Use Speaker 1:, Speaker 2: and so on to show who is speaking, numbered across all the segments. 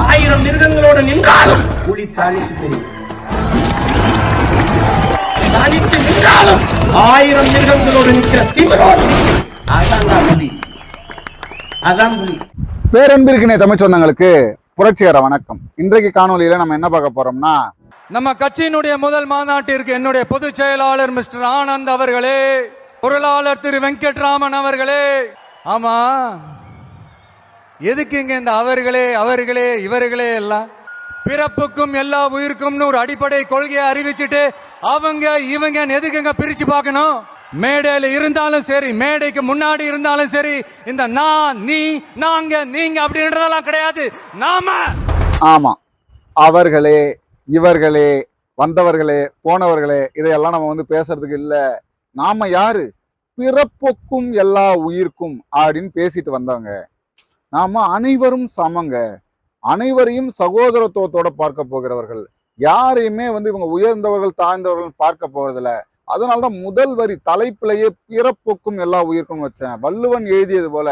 Speaker 1: ஆயிரம் மிருகங்களோடு நின்றாலும் புலி தனித்து தெரியும் தனித்து நின்றாலும் ஆயிரம் மிருகங்களோடு நிற்கிற திமிரோடு நிற்கும். அதான் புலி. அதான் புலி.
Speaker 2: பேரன்பிற்கினை தமிழ் சொந்தங்களுக்கு புரட்சிகர வணக்கம். இன்றைக்கு காணொலியில நம்ம என்ன பார்க்க போறோம்னா
Speaker 3: நம்ம கட்சியினுடைய முதல் மாநாட்டிற்கு என்னுடைய பொதுச் செயலாளர் மிஸ்டர் ஆனந்த் அவர்களே பொருளாளர் திரு வெங்கட்ராமன் அவர்களே. ஆமா. எதுக்கு இங்க இந்த அவர்களே அவர்களே இவர்களே எல்லாம்? பிறப்புக்கும் எல்லா உயிருக்கும்னு ஒரு அடிப்படை கொள்கையை அறிவிச்சுட்டு அவங்க இவங்க எதுக்குங்க பிரிச்சு பார்க்கணும்? மேடையில் இருந்தாலும் சரி மேடைக்கு முன்னாடி இருந்தாலும் சரி இந்த நான் நீ நாங்க நீங்க அப்படின்றதெல்லாம் கிடையாது. நாம!
Speaker 2: ஆமா. அவர்களே இவர்களே வந்தவர்களே போனவர்களே இதையெல்லாம் நம்ம வந்து பேசுறதுக்கு இல்லை. நாம யாரு? பிறப்புக்கும் எல்லா உயிர்க்கும் அப்படின்னு பேசிட்டு வந்தவங்க. நாம அனைவரும் சமங்க. அனைவரையும் சகோதரத்துவத்தோட பார்க்க போகிறவர்கள். யாரையுமே வந்து இவங்க உயர்ந்தவர்கள் தாழ்ந்தவர்கள் பார்க்க போறதில்ல. அதனாலதான் முதல் வரி தலைப்பிலேயே பிறப்புக்கும் எல்லா உயிர்க்கும் வச்சேன். வள்ளுவன் எழுதியது போல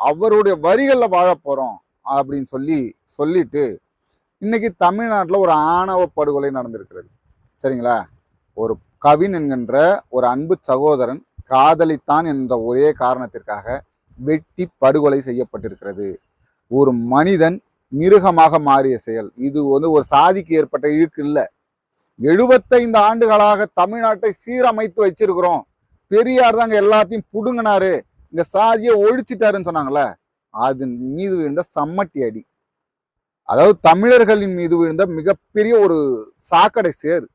Speaker 2: அவருடைய வரிகளில் வாழ போறோம் அப்படின்னு சொல்லி சொல்லிட்டு இன்னைக்கு தமிழ்நாட்டில் ஒரு ஆணவ படுகொலை நடந்திருக்கிறது. சரிங்களா? ஒரு கவின் என்கின்ற ஒரு அன்பு சகோதரன் காதலித்தான் என்ற ஒரே காரணத்திற்காக வெட்டி படுகொலை செய்யப்பட்டிருக்கிறது. ஒரு மனிதன் மிருகமாக மாறிய செயல். இது வந்து ஒரு சாதிக்கு ஏற்பட்ட இழுக்கு இல்லை. எழுபத்தைந்து ஆண்டுகளாக தமிழ்நாட்டை சீரமைத்து வச்சிருக்கிறோம். பெரியார் தாங்க எல்லாத்தையும் புடுங்கினாரு. இந்த சாதியை ஒழிச்சிட்டாருன்னு சொன்னாங்களே அதன் மீது விழுந்த சம்மட்டி அடி. அதாவது தமிழர்களின் மீது விழுந்த மிகப்பெரிய ஒரு சாக்கடை சேர்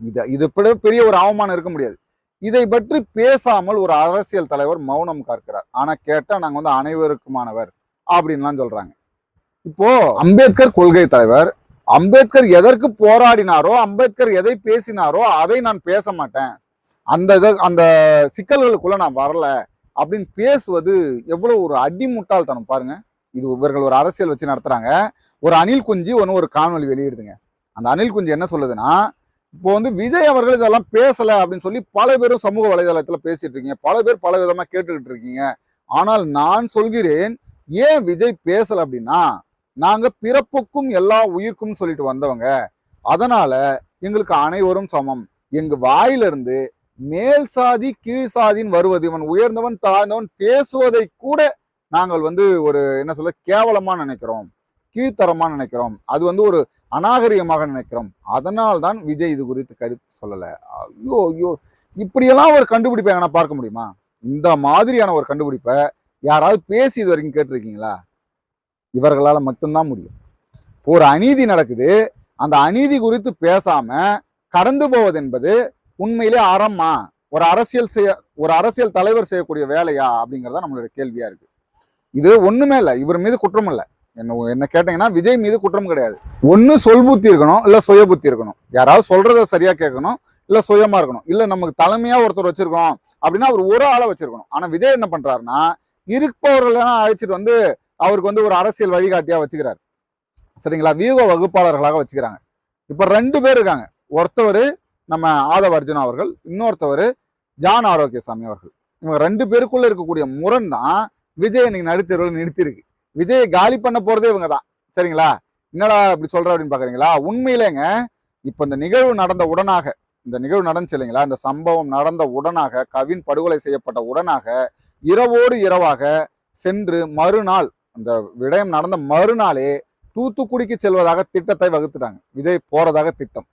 Speaker 2: இது இது பெரிய ஒரு அவமானம் இருக்க முடியாது. இதை பற்றி பேசாமல் ஒரு அரசியல் தலைவர் மௌனம் காக்கிறார். ஆனா கேட்டா நாங்க வந்து அனைவருக்குமானவர் அப்படின்லாம் சொல்றாங்க. இப்போ அம்பேத்கர் கொள்கை தலைவர் அம்பேத்கர் எதற்கு போராடினாரோ அம்பேத்கர் எதை பேசினாரோ அதை நான் பேச மாட்டேன். அந்த இதை அந்த சிக்கல்களுக்குள்ள நான் வரல அப்படின்னு பேசுவது எவ்வளவு ஒரு அடிமுட்டாள்தனம் பாருங்க. இது இவர்கள் ஒரு அரசியல் வச்சு நடத்துறாங்க. ஒரு அணில் குஞ்சு ஒன்று ஒரு காணொலி வெளியிடுதுங்க. அந்த அணில் குஞ்சு என்ன சொல்லுதுன்னா இப்போ வந்து விஜய் அவர்கள் இதெல்லாம் பேசல அப்படின்னு சொல்லி பல பேரும் சமூக வலைதளத்துல பேசிட்டு இருக்கீங்க. பல பேர் பல விதமா கேட்டுக்கிட்டு இருக்கீங்க. ஆனால் நான் சொல்கிறேன் ஏன் விஜய் பேசல அப்படின்னா நாங்க பிறப்புக்கும் எல்லா உயிர்க்கும் சொல்லிட்டு வந்தவங்க. அதனால எங்களுக்கு அனைவரும் சமம். எங்க வாயிலிருந்து மேல் சாதி கீழ் சாதின்னு வருவது இவன் உயர்ந்தவன் தாழ்ந்தவன் பேசுவதை கூட நாங்கள் வந்து ஒரு என்ன சொல்ல கேவலமா நினைக்கிறோம். கீழ்த்தரமாக நினைக்கிறோம். அது வந்து ஒரு அநாகரிகமாக நினைக்கிறோம். அதனால் தான் விஜய் இது குறித்து கருத்து சொல்லலை. ஐயோ ஐயோ. இப்படியெல்லாம் ஒரு கண்டுபிடிப்பை எங்கன்னா பார்க்க முடியுமா? இந்த மாதிரியான ஒரு கண்டுபிடிப்பை யாராவது பேசி இது வரைக்கும் கேட்டிருக்கீங்களா? இவர்களால் மட்டும்தான் முடியும். இப்போ ஒரு அநீதி நடக்குது. அந்த அநீதி குறித்து பேசாம கடந்து போவது என்பது உண்மையிலே அறமா? ஒரு அரசியல் செய்ய ஒரு அரசியல் தலைவர் செய்யக்கூடிய வேலையா? அப்படிங்கிறதா நம்மளோட கேள்வியா இருக்கு. இது ஒண்ணுமே இல்லை. இவர் மீது குற்றம் இல்லை. என்ன என்ன கேட்டீங்கன்னா விஜய் மீது குற்றம் கிடையாது. ஒன்று சொல் புத்தி இருக்கணும் இல்லை சுய புத்தி இருக்கணும். யாராவது சொல்றத சரியா கேட்கணும் இல்லை சுயமா இருக்கணும். இல்லை நமக்கு தலைமையா ஒருத்தர் வச்சிருக்கோம் அப்படின்னா அவர் ஒரு ஆளை வச்சிருக்கணும். ஆனால் விஜய் என்ன பண்றாருன்னா இருப்பவர்களெல்லாம் அழைச்சிட்டு வந்து அவருக்கு வந்து ஒரு அரசியல் வழிகாட்டியா வச்சுக்கிறார். சரிங்களா? வியூக வகுப்பாளர்களாக வச்சுக்கிறாங்க. இப்போ ரெண்டு பேர் இருக்காங்க. ஒருத்தவர் நம்ம ஆதவ அர்ஜுனா அவர்கள் இன்னொருத்தவர் ஜான் ஆரோக்கியசாமி அவர்கள். இவங்க ரெண்டு பேருக்குள்ள இருக்கக்கூடிய முரண் தான் விஜய் இன்னைக்கு நடுத்தருவில் நிறுத்தியிருக்கு. விஜயை காலி பண்ண போறதே இவங்க தான் சரிங்களா? என்னடா இப்படி சொல்ற அப்படின்னு பாக்குறீங்களா? உண்மையிலேங்க இப்ப இந்த நிகழ்வு நடந்த உடனாக இந்த நிகழ்வு நடந்துச்சு இல்லைங்களா? இந்த சம்பவம் நடந்த உடனாக கவின் படுகொலை செய்யப்பட்ட உடனாக இரவோடு இரவாக சென்று மறுநாள் அந்த விடயம் நடந்த மறுநாளே தூத்துக்குடிக்கு செல்வதாக திட்டத்தை வகுத்துட்டாங்க. விஜய் போறதாக திட்டம்.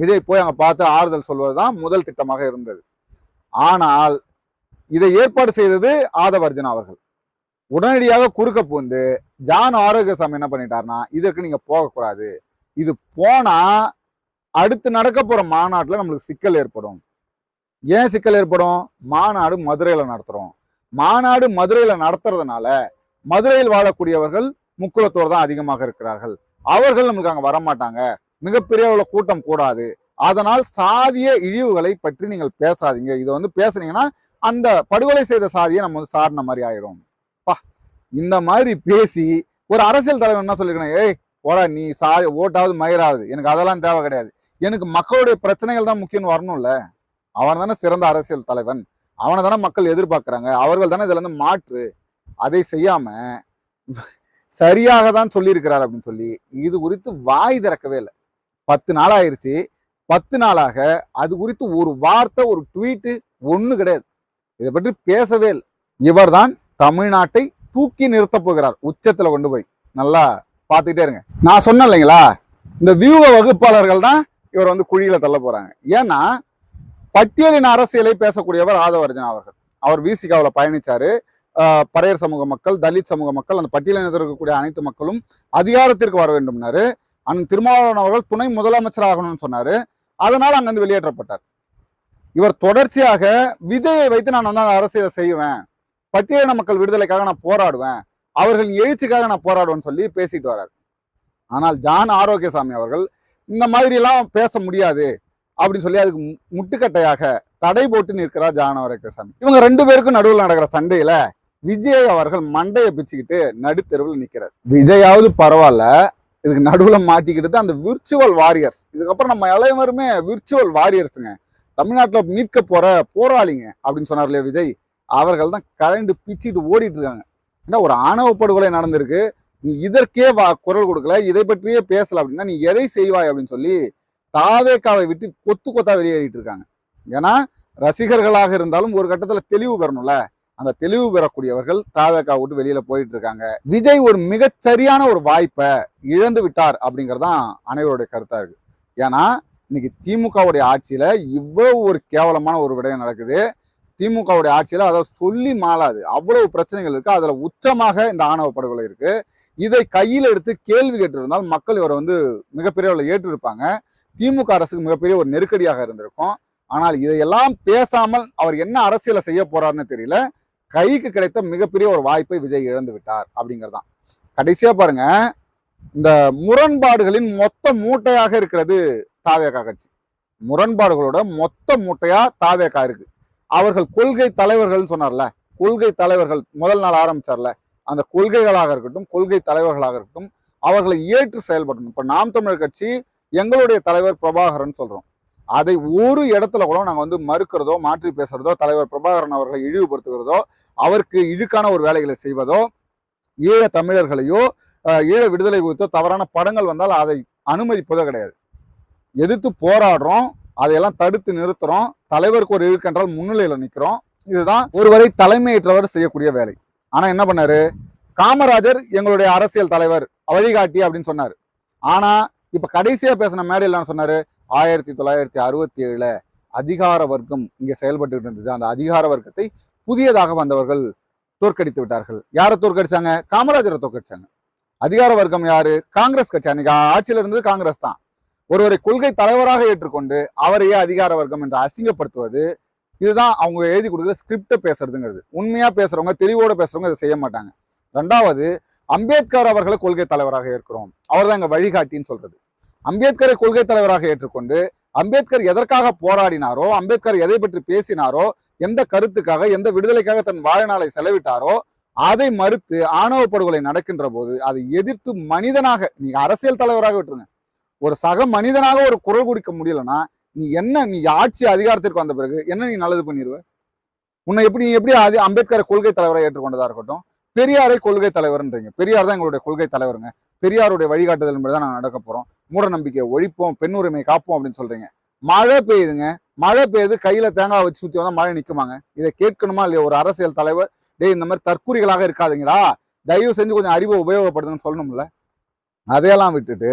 Speaker 2: விஜய் போய் அங்கே பார்த்து ஆறுதல் சொல்வது தான் முதல் திட்டமாக இருந்தது. ஆனால் இதை ஏற்பாடு செய்தது ஆதவர்ஜன் அவர்கள். உடனடியாக குறுக்க பூந்து ஜான் ஆரோக்கியசாமி என்ன பண்ணிட்டாருன்னா இதற்கு நீங்க போகக்கூடாது. இது போனா அடுத்து நடக்க போற மாநாட்டில் நம்மளுக்கு சிக்கல் ஏற்படும். ஏன் சிக்கல் ஏற்படும்? மாநாடு மதுரையில் நடத்துறோம். மாநாடு மதுரையில் நடத்துறதுனால மதுரையில் வாழக்கூடியவர்கள் முக்குளத்தோடு தான் அதிகமாக இருக்கிறார்கள். அவர்கள் நம்மளுக்கு அங்கே வரமாட்டாங்க. மிகப்பெரிய உள்ள கூட்டம் கூடாது. அதனால் சாதிய இழிவுகளை பற்றி நீங்கள் பேசாதீங்க. இதை வந்து பேசுனீங்கன்னா அந்த படுகொலை செய்த சாதியை நம்ம வந்து சாடின மாதிரி ஆயிரும். இந்த மாதிரி பேசி ஒரு அரசியல் தலைவர் என்ன சொல்லிருக்கணும்? ஏய் போடா நீ சா ஓட்டாவது மயிராவது. எனக்கு அதெல்லாம் தேவை கிடையாது. எனக்கு மக்களுடைய பிரச்சனைகள் தான் முக்கியம் வரணும்ல? அவன் தானே சிறந்த அரசியல் தலைவன். அவனை தானே மக்கள் எதிர்பார்க்குறாங்க. அவர்கள் தானே இதில் இருந்து மாற்று. அதை செய்யாமல் சரியாக தான் சொல்லியிருக்கிறார் அப்படின்னு சொல்லி இது குறித்து வாய் திறக்கவே இல்லை. பத்து நாள் ஆயிடுச்சு பத்து நாளாக அது குறித்து ஒரு வார்த்தை ஒரு ட்வீட்டு ஒன்று கிடையாது. இதை பற்றி பேசவே இல்லை. இவர்தான் தமிழ்நாட்டை தூக்கி நிறுத்த போகிறார். உச்சத்துல கொண்டு போய். நல்லா பார்த்துக்கிட்டே இருங்க. நான் சொன்னேன் இல்லைங்களா? இந்த வியூக வகுப்பாளர்கள் தான் இவர் வந்து குழியில தள்ள போறாங்க. ஏன்னா பட்டியலின் அரசியலை பேசக்கூடியவர் ஆதவர்ஜன் அவர்கள். அவர் விசிகாவில் பயணிச்சாரு. பறையர் சமூக மக்கள் தலித் சமூக மக்கள் அந்த பட்டியலினத்தில் இருக்கக்கூடிய அனைத்து மக்களும் அதிகாரத்திற்கு வர வேண்டும்னாரு. அண்ணன் திருமாவளவன் அவர்கள் துணை முதலமைச்சர் ஆகணும்னு சொன்னாரு. அதனால அங்கிருந்து வெளியேற்றப்பட்டார். இவர் தொடர்ச்சியாக விஜயை வைத்து நான் வந்து அந்த அரசியலை செய்வேன். பட்டியலின மக்கள் விடுதலைக்காக நான் போராடுவேன். அவர்களின் எழுச்சிக்காக நான் போராடுவேன்னு சொல்லி பேசிட்டு வர்றார். ஆனால் ஜான் ஆரோக்கியசாமி அவர்கள் இந்த மாதிரி எல்லாம் பேச முடியாது அப்படின்னு சொல்லி அதுக்கு மு- முட்டுக்கட்டையாக தடை போட்டு நிற்கிறார் ஜான் ஆரோக்கியசாமி. இவங்க ரெண்டு பேருக்கும் நடுவில் நடக்கிற சண்டையில விஜய் அவர்கள் மண்டையை பிச்சுக்கிட்டு நடுத்தெருவில் நிற்கிறார் விஜயாவது பரவாயில்ல இதுக்கு நடுவில் மாட்டிக்கிட்டு தான் அந்த விர்ச்சுவல் வாரியர்ஸ் இதுக்கப்புறம் நம்ம அனைவருமே விர்ச்சுவல் வாரியர்ஸுங்க. தமிழ்நாட்டில் மீட்க போற போராளிங்க அப்படின்னு சொன்னார் இல்லையா விஜய்? அவர்கள் தான் கரண்டு பிச்சுட்டு ஓடிட்டு இருக்காங்க ஏன்னா ஒரு ஆணவ படுகொலை நடந்திருக்கு. நீ இதற்கே வா குரல் கொடுக்கல. இதை பற்றியே பேசல அப்படின்னா நீ எதை செய்வாய் அப்படின்னு சொல்லி தாவேக்காவை விட்டு கொத்து கொத்தா வெளியேறிட்டு இருக்காங்க ஏன்னா ரசிகர்களாக இருந்தாலும் ஒரு கட்டத்தில் தெளிவு பெறணும்ல. அந்த தெளிவு பெறக்கூடியவர்கள் தாவேக்கா விட்டு வெளியில போயிட்டு இருக்காங்க விஜய் ஒரு மிகச்சரியான ஒரு வாய்ப்பை இழந்து விட்டார் அப்படிங்கறதான் அனைவருடைய கருத்தா இருக்கு. ஏன்னா இன்னைக்கு திமுகவுடைய ஆட்சியில இவ்வளவு ஒரு கேவலமான ஒரு விடயம் நடக்குது. திமுகவுடைய ஆட்சியில் அதை சொல்லி மாளாது. அவ்வளவு பிரச்சனைகள் இருக்குது அதில் உச்சமாக இந்த ஆணவ படுகொலை இருக்குது இதை கையில் எடுத்து கேள்வி கேட்டிருந்தால் மக்கள் இவரை வந்து மிகப்பெரிய அளவில் ஏற்றிருப்பாங்க. திமுக அரசுக்கு மிகப்பெரிய ஒரு நெருக்கடியாக இருந்திருக்கும். ஆனால் இதையெல்லாம் பேசாமல் அவர் என்ன அரசியலை செய்ய போறாருன்னு தெரியல. கைக்கு கிடைத்த மிகப்பெரிய ஒரு வாய்ப்பை விஜய் இழந்து விட்டார் அப்படிங்கிறதான் கடைசியாக பாருங்க. இந்த முரண்பாடுகளின் மொத்த மூட்டையாக இருக்கிறது தாவேகா கட்சி. முரண்பாடுகளோட மொத்த மூட்டையா தாவேகா இருக்கு. அவர்கள் கொள்கை தலைவர்கள்னு சொன்னார்ல. கொள்கை தலைவர்கள் முதல் நாள் ஆரம்பிச்சார்ல. அந்த கொள்கைகளாக இருக்கட்டும் கொள்கை தலைவர்களாக இருக்கட்டும் அவர்களை ஏற்று செயல்படணும். இப்போ நாம் தமிழர் கட்சி எங்களுடைய தலைவர் பிரபாகரன் சொல்கிறோம் அதை ஒரு இடத்துல கூட நாங்கள் வந்து மறுக்கிறதோ மாற்றி பேசுறதோ தலைவர் பிரபாகரன் அவர்களை இழிவுபடுத்துகிறதோ அவருக்கு இழுக்கான ஒரு வேலைகளை செய்வதோ ஈழ தமிழர்களையோ ஈழ விடுதலை குறித்தோ தவறான படங்கள் வந்தால் அதை அனுமதிப்பதோ கிடையாது. எதிர்த்து போராடுறோம் அதையெல்லாம் தடுத்து நிறுத்துகிறோம் தலைவருக்கு ஒரு இழுக்கு என்றால் நிற்கிறோம் இதுதான் ஒருவரை தலைமையேற்றவர் செய்யக்கூடிய வேலை. ஆனால் என்ன பண்ணாரு? காமராஜர் எங்களுடைய அரசியல் தலைவர் வழிகாட்டி அப்படின்னு சொன்னார். ஆனால் இப்போ கடைசியாக பேசின மேடையில் நான் சொன்னார்? ஆயிரத்தி தொள்ளாயிரத்தி அறுபத்தி ஏழில் அதிகார வர்க்கம் இங்கே செயல்பட்டு இருந்தது. அந்த அதிகார வர்க்கத்தை புதியதாக வந்தவர்கள் தோற்கடித்து விட்டார்கள். யாரை தோற்கடிச்சாங்க? காமராஜரை தோற்கடிச்சாங்க. அதிகார வர்க்கம் யாரு? காங்கிரஸ் கட்சி. அன்னைக்கு ஆட்சியில் இருந்தது காங்கிரஸ் தான். ஒருவரை கொள்கை தலைவராக ஏற்றுக்கொண்டு அவரையே அதிகார வர்க்கம் என்று அசிங்கப்படுத்துவது இதுதான் அவங்க எழுதி கொடுக்குற ஸ்கிரிப்டை பேசுறதுங்கிறது. உண்மையாக பேசுறவங்க தெளிவோடு பேசுறவங்க இதை செய்ய மாட்டாங்க. ரெண்டாவது அம்பேத்கர் அவர்களை கொள்கை தலைவராக ஏற்கிறோம். அவர் தான் வழிகாட்டின்னு சொல்றது. அம்பேத்கரை கொள்கை தலைவராக ஏற்றுக்கொண்டு அம்பேத்கர் எதற்காக போராடினாரோ அம்பேத்கர் எதை பற்றி பேசினாரோ எந்த கருத்துக்காக எந்த விடுதலைக்காக தன் வாழ்நாளை செலவிட்டாரோ அதை மறுத்து ஆணவ படுகொலை நடக்கின்ற போது அதை எதிர்த்து மனிதனாக நீங்க அரசியல் தலைவராக விட்டுருங்க. ஒரு சக மனிதனாக ஒரு குரல் கொடுக்க முடியலன்னா நீ என்ன நீ ஆட்சி அதிகாரத்திற்கு வந்த பிறகு என்ன நீ நல்லது பண்ணிடுவ உன்னை எப்படி நீ எப்படி அது அம்பேத்கரை கொள்கை தலைவரை ஏற்றுக்கொண்டதா இருக்கட்டும் பெரியாரை கொள்கை தலைவர்ன்றீங்க. பெரியார் தான் எங்களுடைய கொள்கை தலைவருங்க. பெரியாருடைய வழிகாட்டுதல் தான் நாங்கள் நடக்க போகிறோம் மூட நம்பிக்கையை ஒழிப்போம் பெண் உரிமை காப்போம் அப்படின்னு சொல்கிறீங்க மழை பெய்யுதுங்க. மழை பெய்யுது கையில் தேங்காய் வச்சு சுற்றி வந்தால் மழை நிற்குமாங்க இதை கேட்கணுமா இல்லையா? ஒரு அரசியல் தலைவர் டேய் இந்த மாதிரி தற்கூரிகளாக இருக்காதுங்களா தயவு செஞ்சு கொஞ்சம் அறிவை உபயோகப்படுதுன்னு சொல்லணும்ல. அதையெல்லாம் விட்டுட்டு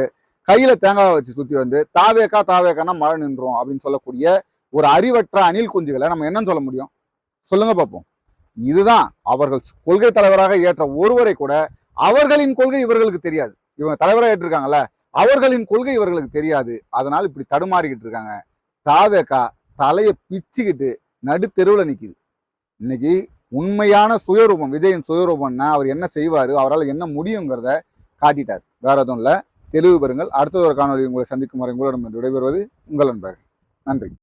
Speaker 2: கையில தேங்காய் வச்சு சுத்தி வந்து தாவேக்கா தாவேக்கானா மழை நின்றோம் அப்படின்னு சொல்லக்கூடிய ஒரு அறிவற்ற அணில் குஞ்சுகளை நம்ம என்னன்னு சொல்ல முடியும்? சொல்லுங்க பார்ப்போம். இதுதான் அவர்கள் கொள்கை தலைவராக ஏற்ற ஒருவரை கூட அவர்களின் கொள்கை இவர்களுக்கு தெரியாது. இவங்க தலைவராக ஏற்றிருக்காங்கல்ல அவர்களின் கொள்கை இவர்களுக்கு தெரியாது. அதனால் இப்படி தடுமாறிக்கிட்டு இருக்காங்க. தாவேக்கா தலையை பிச்சுக்கிட்டு நடுத்தெருவில் நிற்கிது இன்னைக்கு உண்மையான சுயரூபம் விஜயின் சுயரூபம்னா அவர் என்ன செய்வார் அவரால் என்ன முடியுங்கிறத காட்டிட்டார். வேற எதுவும் இல்லை. தெளிவு பெறுங்கள். அடுத்தது ஒரு காணொலி உங்களை சந்திக்கும் வரை உங்களிடம் விடைபெறுவது உங்கள் நண்பர்கள் நன்றி.